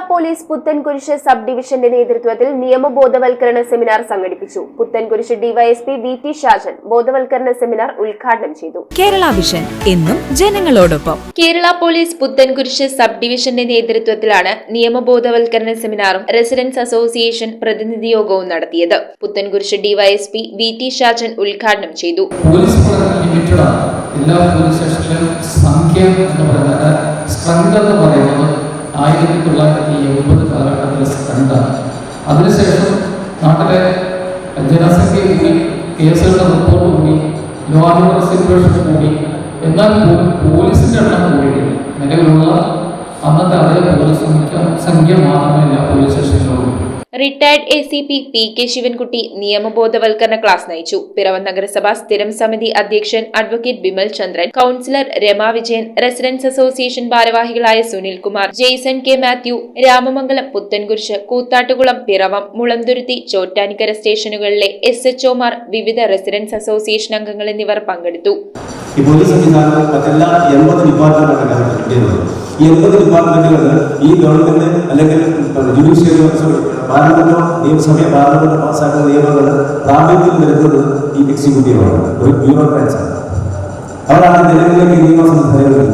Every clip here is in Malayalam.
പോലീസ് പുത്തൻകുരിശ് സബ് ഡിവിഷന്റെ നേതൃത്വത്തിൽ നിയമബോധവൽക്കരണ സെമിനാർ സംഘടിപ്പിച്ചു. Puthenkurish DYSP V T Shajan ബോധവൽക്കരണ സെമിനാർ ഉദ്ഘാടനം ചെയ്തു. കേരള വിഷൻ എന്നും ജനങ്ങളോടൊപ്പം. കേരള പോലീസ് പുത്തൻകുരിശ് സബ് ഡിവിഷന്റെ നേതൃത്വത്തിലാണ് നിയമബോധവൽക്കരണ സെമിനാറും റെസിഡൻസ് അസോസിയേഷൻ പ്രതിനിധി യോഗവും നടത്തിയത്. Puthencruz DYSP V T Shajan ഉദ്ഘാടനം ചെയ്തു. എല്ലാ പോലീസ് സ്റ്റേഷനിലും സംഖ്യ എന്ന് പറയുന്നത് സ്ട്രെങ്ത് എന്ന് പറയുന്നത് ആയിരത്തി തൊള്ളായിരത്തി എൺപത് കാലഘട്ടത്തിൽ കണ്ട അതിനുശേഷം നാട്ടിലെ ജനസംഖ്യ കൂടി കേസുകളുടെ റിപ്പോർട്ട് കൂടി ലോ ആൻഡ് സിറ്റുവേഷൻ കൂടി. എന്നാൽ പോലും പോലീസിന്റെ എണ്ണം കൂടി നിലവിലുള്ള അന്നത്തെ അതേ police retired A C P P K Sivankutty നിയമബോധവൽക്കരണ class നയിച്ചു. പിറവം നഗരസഭ സ്ഥിരം സമിതി അധ്യക്ഷൻ advocate Bimal Chandran councillor Rama Vijayan residence association ഭാരവാഹികളായ സുനിൽ കുമാർ ജെയ്സൺ കെ മാത്യു രാമമംഗലം പുത്തൻകുരിശ് കൂത്താട്ടുകുളം പിറവം മുളന്തുരുത്തി ചോറ്റാനിക്കര സ്റ്റേഷനുകളിലെ എസ് എച്ച് ഒമാർ വിവിധ റെസിഡൻസ് അസോസിയേഷൻ അംഗങ്ങൾ എന്നിവർ പങ്കെടുത്തു. ഈ പൊതു സംവിധാനം മറ്റെല്ലാ എൺപത് ഡിപ്പാർട്ട്മെന്റാണ് ഇന്ത്യയിലുള്ളത് ഈ എൺപത് ഡിപ്പാർട്ട്മെന്റുകൾ ഈ ഗവൺമെന്റ് അല്ലെങ്കിൽ ജുഡീഷ്യറി പാർലമെന്റോ നിയമസഭയോ പാർലമെന്റോ പാസ്സാക്കുന്ന നിയമങ്ങൾ പ്രാബല്യത്തിൽ വരുന്നത് ഈ എക്സിക്യൂട്ടീവാണ് ഒരു ബ്യൂറോക്രാറ്റ്സ് ആണ്. അവരാണ് നിലവിലേക്ക് ഈ നിയമ സംവിധാനം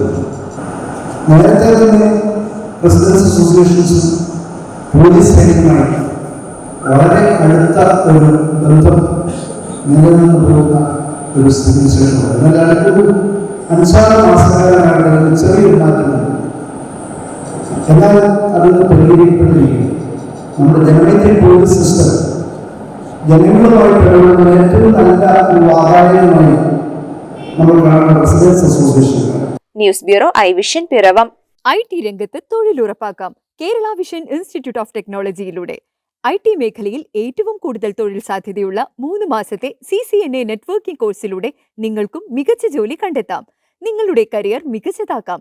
നേരത്തെ തന്നെ റെസിഡൻസ് അസോസിയേഷൻസും പോലീസ് സൈന്യമായി വളരെ അടുത്ത ഒരു ബന്ധം നിലനിന്ന് പോകുന്ന ഒരു സ്ഥിതിവിശേഷമാണ് എന്നാൽ അടുത്തൊരു അഞ്ചാറ് മാസക്കാലമായിട്ട് ചെറിയൊരു മാറ്റമുണ്ട് എന്നാൽ അതിന് പരിഹരിക്കപ്പെട്ടിരിക്കുന്നു. നമ്മുടെ ജനമൈത്രി പോലീസ് സിസ്റ്റം. ജനങ്ങളുമായിട്ട് ഇടപെടുന്ന ഏറ്റവും നല്ല ഒരു ആദായമായി നമ്മൾ കാണുന്ന residents association news bureau I vision Piravom. I T രംഗത്ത് തൊഴിലുറപ്പാക്കാം. കേരള വിഷൻ ഇൻസ്റ്റിറ്റ്യൂട്ട് ഓഫ് ടെക്നോളജിയിലൂടെ. ഐ ടി മേഖലയിൽ ഏറ്റവും കൂടുതൽ തൊഴിൽ സാധ്യതയുള്ള മൂന്ന് മാസത്തെ C C N A networking കോഴ്സിലൂടെ നിങ്ങൾക്കും മികച്ച ജോലി കണ്ടെത്താം. നിങ്ങളുടെ കരിയർ മികച്ചതാക്കാം.